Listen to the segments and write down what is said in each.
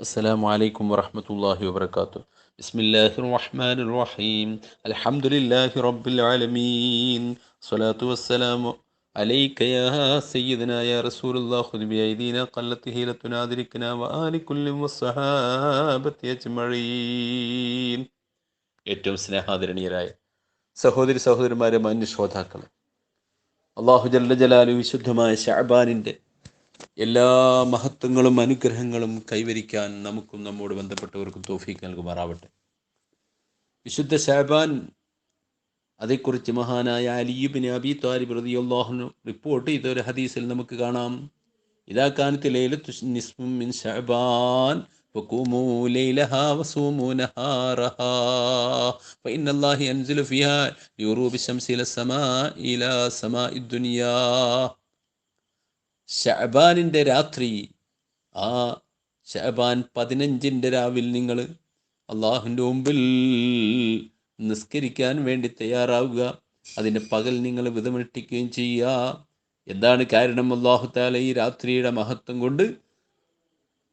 السلام عليكم ورحمة الله وبركاته بسم الله الرحمن الرحيم الحمد لله رب العالمين صلاة والسلام عليك يا سيدنا يا رسول الله خذ بأيدينا قلت هيلتنا أدركنا وآل كل والصحابة أجمعين ഏറ്റവും സ്നേഹാദരണീയരായ സഹോദരി സഹോദരന്മാരെ മാന്യ ശ്രോതാക്കൾ അള്ളാഹു ജല്ല ജലാലു വിശുദ്ധമായ ഷാബാനിൻ്റെ എല്ലാ മഹത്വങ്ങളും അനുഗ്രഹങ്ങളും കൈവരിക്കാൻ നമുക്കും നമ്മോട് ബന്ധപ്പെട്ടവർക്കും തോഫീക്ക് നൽകുമാറാവട്ടെ വിശുദ്ധ ഷാബാൻ അതേക്കുറിച്ച് മഹാനായ അലീബിന് അബി താലിബ് റതി അള്ളാഹുനു റിപ്പോർട്ട് ചെയ്ത ഒരു ഹദീസിൽ നമുക്ക് കാണാം ഇതാ കാനത്ത് ലൈലത്തു നിസ്ഫും മിൻ ഷഅബാൻ فقوموا ليلها وصوموا نهارها فإن الله ينزل فيها لغروب الشمس إلى السماء إلى سماء الدنيا ഷഅബാനിന്റെ രാത്രി. ആ ഷഅബാൻ പതിനഞ്ചിന്റെ രാവിൽ നിങ്ങൾ അള്ളാഹുവിന്റെ മുമ്പിൽ നിസ്കരിക്കാൻ വേണ്ടി തയ്യാറാവുക. അതിന്റെ പകൽ നിങ്ങൾ വിധമഷ്ടിക്കുകയും ചെയ്യുക. എന്താണ് കാരണം? അള്ളാഹു താല ഈ രാത്രിയുടെ മഹത്വം കൊണ്ട്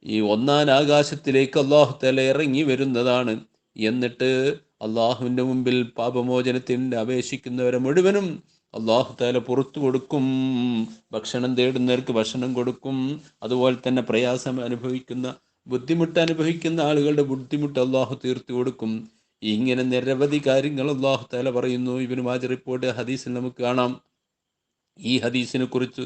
ഈ ഒന്നാം ആകാശത്തിലേക്ക് അള്ളാഹു താല ഇറങ്ങി വരുന്നതാണ്. എന്നിട്ട് അള്ളാഹുവിന്റെ മുമ്പിൽ പാപമോചനത്തിന്റെ അപേക്ഷിക്കുന്നവരെ മുഴുവനും അള്ളാഹു താല പുറത്തു കൊടുക്കും ഭക്ഷണം തേടുന്നവർക്ക് ഭക്ഷണം കൊടുക്കും. അതുപോലെ തന്നെ പ്രയാസം അനുഭവിക്കുന്ന ബുദ്ധിമുട്ട് അനുഭവിക്കുന്ന ആളുകളുടെ ബുദ്ധിമുട്ട് അള്ളാഹു തീർത്തു കൊടുക്കും. ഇങ്ങനെ നിരവധി കാര്യങ്ങൾ അള്ളാഹു താല പറയുന്നു. ഇവന് മാജ റിപ്പോർട്ട് ഹദീസിൽ നമുക്ക് കാണാം. ഈ ഹദീസിനെ കുറിച്ച്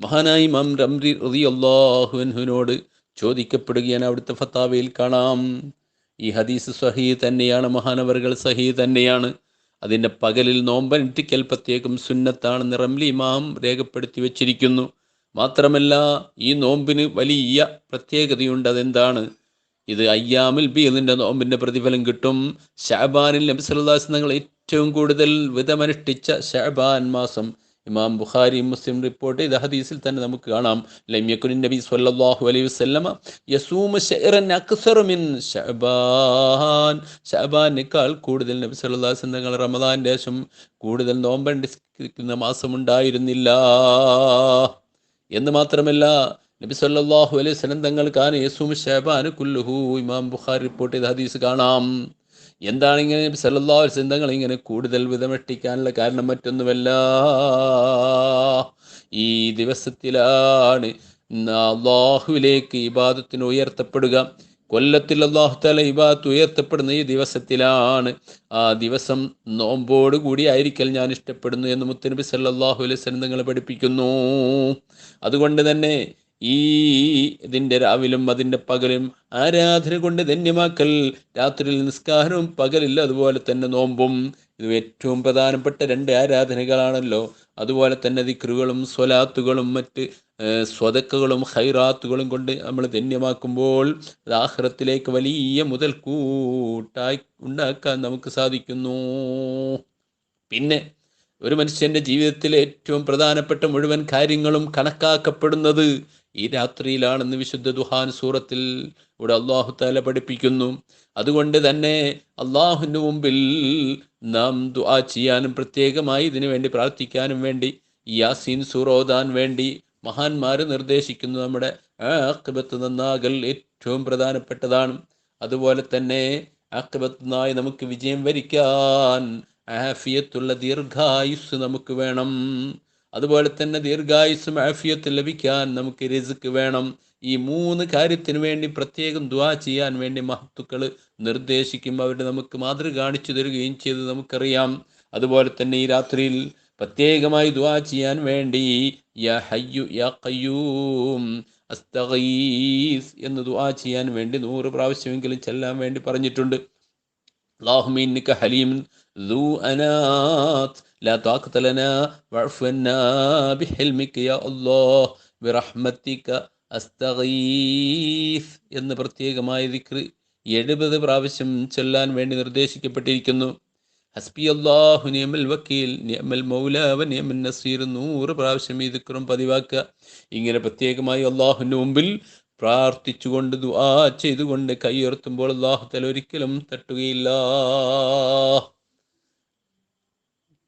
മഹാനായി മം റംറി റതി അള്ളാഹുവിനോട് ചോദിക്കപ്പെടുകയാണ് അവിടുത്തെ ഫത്താവയിൽ കാണാം. ഈ ഹദീസ് സഹീ തന്നെയാണ് മഹാനവറുകൾ സഹീ തന്നെയാണ്. അതിന്റെ പകലിൽ നോമ്പനുഷ്ഠിക്കൽ പ്രത്യേകം സുന്നത്താണെന്ന് റംലി ഇമാം രേഖപ്പെടുത്തി വച്ചിരിക്കുന്നു. മാത്രമല്ല ഈ നോമ്പിന് വലിയ പ്രത്യേകതയുണ്ട്. അതെന്താണ്? ഇത് അയ്യാമിൽ ബീദിന്റെ നോമ്പിന്റെ പ്രതിഫലം കിട്ടും. ഷാബാനിൽ നബി സല്ലാസ് തങ്ങൾ ഏറ്റവും കൂടുതൽ വിധമനുഷ്ഠിച്ച ഷാബാൻ മാസം ഇമാം ബുഖാരി മുസ്ലിം റിപ്പോർട്ട് ചെയ്ത ഹദീസിൽ തന്നെ നമുക്ക് കാണാം. ലമ്യക്കുൻ നബി സല്ലല്ലാഹു അലൈഹി വസല്ലമ യസൂമു ശഅറൻ അക്സറു മിൻ ശഅബാൻ. ശഅബാനേക്കാൾ കൂടുതൽ നബി സല്ലല്ലാഹു അലൈഹി വസല്ലം റമദാന്റെ ശേഷം കൂടുതൽ നോമ്പണ്ടിരിക്കുന്ന മാസം ഉണ്ടായിരുന്നില്ല. എന്ന് മാത്രമല്ല നബി സല്ലല്ലാഹു അലൈഹി വസല്ലം തങ്ങൾ കാന യസൂമു ശഅബാൻ കുല്ലുഹു ഇമാം ബുഖാരി റിപ്പോർട്ട് ചെയ്ത ഹദീസ് കാണാം. എന്താണ് ഇങ്ങനെ സലല്ലാ തങ്ങൾ ഇങ്ങനെ കൂടുതൽ വിധമെട്ടിക്കാനുള്ള കാരണം മറ്റൊന്നുമല്ല. ഈ ദിവസത്തിലാണ് അള്ളാഹുവിലേക്ക് ഇബാദത്തിന് ഉയർത്തപ്പെടുക. കൊല്ലത്തിൽ അള്ളാഹു താല ഇബാദത്ത് ഉയർത്തപ്പെടുന്ന ഈ ദിവസത്തിലാണ് ആ ദിവസം നോമ്പോട് കൂടി ആയിരിക്കൽ ഞാൻ ഇഷ്ടപ്പെടുന്നു എന്ന് മുത്തനബി സല്ലാഹു അലൈഹി തങ്ങൾ പഠിപ്പിക്കുന്നു. അതുകൊണ്ട് തന്നെ ഈ ഇതിന്റെ രാവിലും അതിന്റെ പകലും ആരാധന കൊണ്ട് ധന്യമാക്കൽ. രാത്രിയിൽ നിസ്കാരവും പകലില്ല അതുപോലെ തന്നെ നോമ്പും. ഇത് ഏറ്റവും പ്രധാനപ്പെട്ട രണ്ട് ആരാധനകളാണല്ലോ. അതുപോലെ തന്നെ ദിക്റുകളും സ്വലാത്തുകളും മറ്റ് സ്വതക്കുകളും ഹൈറാത്തുകളും കൊണ്ട് നമ്മൾ ധന്യമാക്കുമ്പോൾ ആഹ്റത്തിലേക്ക് വലിയ മുതൽ കൂട്ടായി ഉണ്ടാക്കാൻ നമുക്ക് സാധിക്കുന്നു. പിന്നെ ഒരു മനുഷ്യന്റെ ജീവിതത്തിലെ ഏറ്റവും പ്രധാനപ്പെട്ട മുഴുവൻ കാര്യങ്ങളും കണക്കാക്കപ്പെടുന്നത് ഈ രാത്രിയിലാണെന്ന് വിശുദ്ധ ദുഹാൻ സൂറത്തിൽ ഇവിടെ അള്ളാഹു താല പഠിപ്പിക്കുന്നു. അതുകൊണ്ട് തന്നെ അള്ളാഹുവിന്റെ മുമ്പിൽ നാം ദുആ ചെയ്യാനും പ്രത്യേകമായി ഇതിനു വേണ്ടി പ്രാർത്ഥിക്കാനും വേണ്ടി യാസീൻ സൂറോദാൻ വേണ്ടി മഹാന്മാർ നിർദ്ദേശിക്കുന്നു. നമ്മുടെ ആക്കിബത്ത് നന്നാകൽ ഏറ്റവും പ്രധാനപ്പെട്ടതാണ്. അതുപോലെ തന്നെ ആക്കിബത്തിനായി നമുക്ക് വിജയം വരിക്കാൻ ആഫിയത്തുള്ള ദീർഘായുസ് നമുക്ക് വേണം. അതുപോലെ തന്നെ ദീർഘായുസും ആഫിയത്ത് ലഭിക്കാൻ നമുക്ക് റിസ്ക് വേണം. ഈ മൂന്ന് കാര്യത്തിന് വേണ്ടി പ്രത്യേകം ദ്വാ ചെയ്യാൻ വേണ്ടി മഹത്തുക്കൾ നിർദ്ദേശിക്കും. അവർ നമുക്ക് മാതൃക കാണിച്ചു തരികയും ചെയ്ത് നമുക്കറിയാം. അതുപോലെ തന്നെ ഈ രാത്രിയിൽ പ്രത്യേകമായി ദ്വാ ചെയ്യാൻ വേണ്ടി അസ്തഗീസ് എന്ന് ദ്വാ ചെയ്യാൻ വേണ്ടി നൂറ് പ്രാവശ്യമെങ്കിലും ചെല്ലാൻ വേണ്ടി പറഞ്ഞിട്ടുണ്ട്. ഹലീം ലൂ അനാത്ത് لا طاقة لنا واعف عنا بحلمك يا الله برحمتك അസ്തഗീഫ് എന്ന് പ്രത്യേകമായ ദിക്റ് എഴുപത് പ്രാവശ്യം ചൊല്ലാൻ വേണ്ടി നിർദ്ദേശിക്കപ്പെട്ടിരിക്കുന്നു ഹസ്ബി അള്ളാഹു നിയമൽ വക്കീൽ നിയമൽ മൗലാവ നിയമൽ നസീർ നൂറ് പ്രാവശ്യം ഈ ദിക്റും പതിവാക്കുക ഇങ്ങനെ പ്രത്യേകമായി അള്ളാഹുവിൻ്റെ മുമ്പിൽ പ്രാർത്ഥിച്ചുകൊണ്ട് ദുആ ചെയ്തുകൊണ്ട് കൈയുയർത്തുമ്പോൾ അള്ളാഹു തല ഒരിക്കലും തട്ടുകയില്ല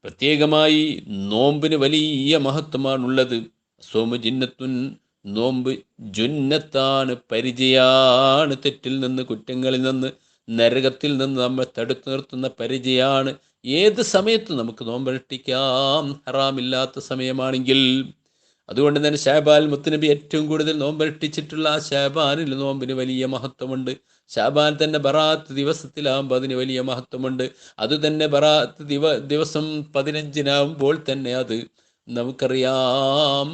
പ്രത്യേകമായി നോമ്പിന് വലിയ മഹത്വമാണുള്ളത്. സോമ ജിന്നത്തുൻ നോമ്പ് ജുന്നത്താണ് പരിചയാണ്. തെറ്റിൽ നിന്ന് കുറ്റങ്ങളിൽ നിന്ന് നരകത്തിൽ നിന്ന് നമ്മൾ തടുത്തു നിർത്തുന്ന പരിചയാണ്. ഏത് സമയത്തും നമുക്ക് നോമ്പനുഷ്ഠിക്കാം ഹറാമില്ലാത്ത സമയമാണെങ്കിൽ. അതുകൊണ്ട് തന്നെ ഷാബാൽ മുത്തുനബി ഏറ്റവും കൂടുതൽ നോമ്പനുഷ്ഠിച്ചിട്ടുള്ള ആ ഷാബാനിൽ നോമ്പിന് വലിയ മഹത്വമുണ്ട്. ഷാബാൻ തന്നെ ബറാത്ത് ദിവസത്തിലാകുമ്പോൾ അതിന് വലിയ മഹത്വമുണ്ട്. അത് തന്നെ ബറാത്ത് ദിവ ദിവസം പതിനഞ്ചിനാവുമ്പോൾ തന്നെ അത് നമുക്കറിയാം.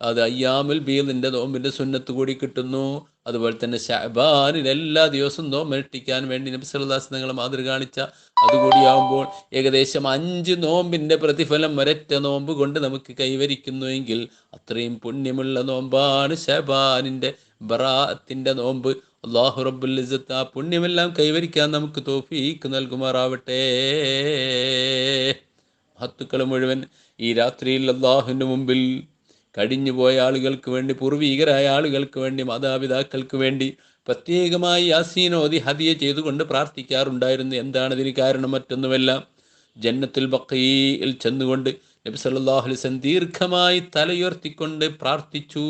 അത് അയ്യാമുൽ ബീദിന്റെ നോമ്പിന്റെ സുന്നത്ത് കൂടി കിട്ടുന്നു. അതുപോലെ തന്നെ ഷഹബാനിൽ എല്ലാ ദിവസവും നോമ്പിട്ടിക്കാൻ വേണ്ടി നബി സല്ലല്ലാഹു നിങ്ങൾ മാതൃക കാണിച്ച അതുകൂടിയാവുമ്പോൾ ഏകദേശം അഞ്ച് നോമ്പിന്റെ പ്രതിഫലം ഒരൊറ്റ നോമ്പ് കൊണ്ട് നമുക്ക് കൈവരിക്കുന്നുവെങ്കിൽ അത്രയും പുണ്യമുള്ള നോമ്പാണ് ഷഹബാനിന്റെ ബറാത്തിന്റെ നോമ്പ്. അള്ളാഹു റബ്ബുൽ ഇസ്സത്ത് ആ പുണ്യമെല്ലാം കൈവരിക്കാൻ നമുക്ക് തോഫീക്ക് നൽകുമാറാവട്ടെ. മഹത്തുക്കൾ മുഴുവൻ ഈ രാത്രിയിൽ അള്ളാഹുവിന്റെ മുമ്പിൽ കഴിഞ്ഞുപോയ ആളുകൾക്ക് വേണ്ടി പൂർവീകരായ ആളുകൾക്ക് വേണ്ടി മാതാപിതാക്കൾക്ക് വേണ്ടി പ്രത്യേകമായി യാസീനോദി ഹദിയ ചെയ്തുകൊണ്ട് പ്രാർത്ഥിക്കാറുണ്ടായിരുന്നു. എന്താണ് ഇതിന് കാരണം മറ്റൊന്നുമല്ല? ജന്നത്തിൽ ബക്കയിൽ ചെന്നുകൊണ്ട് നബി സല്ലല്ലാഹു അലൈഹി വസല്ലം ദീർഘമായി തലയുയർത്തിക്കൊണ്ട് പ്രാർത്ഥിച്ചു.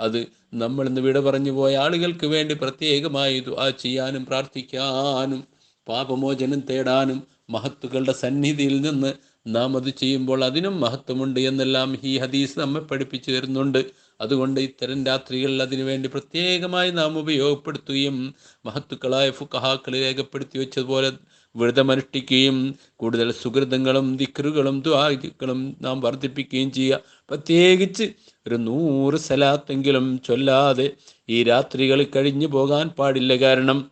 അത് നമ്മൾ ഇന്ന് വിട പറഞ്ഞു പോയ ആളുകൾക്ക് വേണ്ടി പ്രത്യേകമായി ദുആ ചെയ്യാനും പ്രാർത്ഥിക്കാനും പാപമോചനം തേടാനും മഹത്തുക്കളുടെ സന്നിധിയിൽ നിന്ന് നാം അത് ചെയ്യുമ്പോൾ അതിനും മഹത്വമുണ്ട് എന്നെല്ലാം ഈ ഹദീസ് നമ്മെ പഠിപ്പിച്ചു തരുന്നുണ്ട്. അതുകൊണ്ട് ഇത്തരം രാത്രികളിൽ അതിനുവേണ്ടി പ്രത്യേകമായി നാം ഉപയോഗപ്പെടുത്തുകയും മഹത്തുക്കളായ ഫുക്കഹാക്കൾ രേഖപ്പെടുത്തി വെച്ചതുപോലെ വ്രതമനുഷ്ഠിക്കുകയും കൂടുതൽ സുഹൃതങ്ങളും ദിക്റുകളും ദ്വാകളും നാം വർദ്ധിപ്പിക്കുകയും ചെയ്യുക. പ്രത്യേകിച്ച് ഒരു നൂറ് സലാത്തെങ്കിലും ചൊല്ലാതെ ഈ രാത്രികൾ കഴിഞ്ഞു പോകാൻ പാടില്ല. കാരണം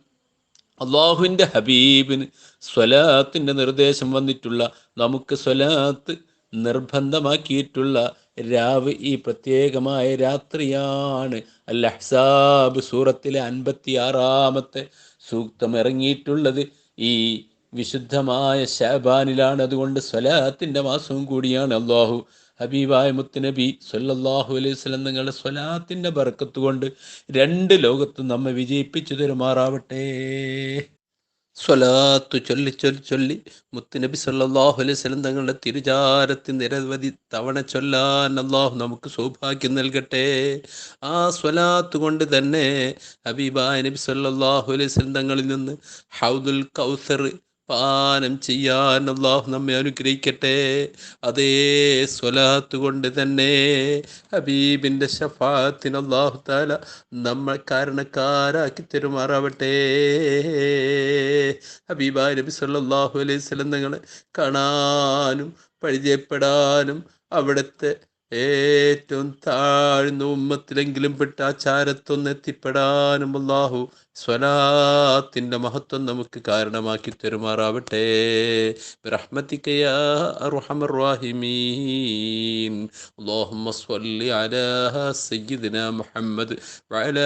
അള്ളാഹുവിന്റെ ഹബീബിന് സ്വലാത്തിന്റെ നിർദ്ദേശം വന്നിട്ടുള്ള നമുക്ക് സ്വലാത്ത് നിർബന്ധമാക്കിയിട്ടുള്ള രാവ് ഈ പ്രത്യേകമായ രാത്രിയാണ്. അൽ അഹ്സാബ് സൂറത്തിലെ അൻപത്തി ആറാമത്തെ സൂക്തം ഇറങ്ങിയിട്ടുള്ളത്. ഈ വിശുദ്ധമായ ഷാബാനിലാണ് അതുകൊണ്ട് സ്വലാത്തിന്റെ മാസവും കൂടിയാണ് അള്ളാഹു ഹബീബായ മുത്തുനബി സൊല്ലാഹു അലൈഹി സ്വലം നിങ്ങളുടെ സ്വലാത്തിന്റെ ബർക്കത്ത് കൊണ്ട് രണ്ട് ലോകത്തും നമ്മെ വിജയിപ്പിച്ചു തരുമാറാവട്ടെ സ്വലാത്തു ചൊല്ലി ചൊല്ലി ചൊല്ലി മുത്തുനബി സൊല്ലാഹു അലൈഹി സ്വലം തങ്ങളുടെ തിരുചാരത്തിൽ നിരവധി തവണ ചൊല്ലാൻ അള്ളാഹു നമുക്ക് സൗഭാഗ്യം നൽകട്ടെ. ആ സ്വലാത്ത് കൊണ്ട് തന്നെ ഹബീബായ നബി സൊല്ലാഹു അലൈഹി സ്വലം തങ്ങളിൽ നിന്ന് ഹൗദുൽ കൗസർ പാനം ചെയ്യാൻ അള്ളാഹു നമ്മെ അനുഗ്രഹിക്കട്ടെ. അതേ സ്വലാത്ത് കൊണ്ട് തന്നെ ഹബീബിന്റെ ഷഫാത്തിന് അള്ളാഹു താല നമ്മൾ കാരണക്കാരാക്കി തെരുമാറാവട്ടെ. ഹബീബ നബി സല്ലല്ലാഹു അലൈഹി സ്വലം നിങ്ങളെ കാണാനും പരിചയപ്പെടാനും അവിടുത്തെ ഏറ്റവും താഴ്ന്ന ഉമ്മത്തിലെങ്കിലും പെട്ട എത്തിപ്പെടാനും അള്ളാഹു സ്വലാത്തിൻ്റെ മഹത്വം നമുക്ക് കാരണമാക്കി തരുമാറാവട്ടെ برحمتك يا أرحم الراحمين اللهم صل على سيدنا محمد وعلى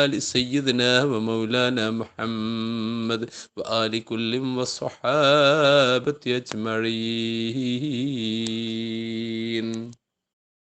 آل سيدنا ومولانا محمد وآل كل والصحابة أجمعين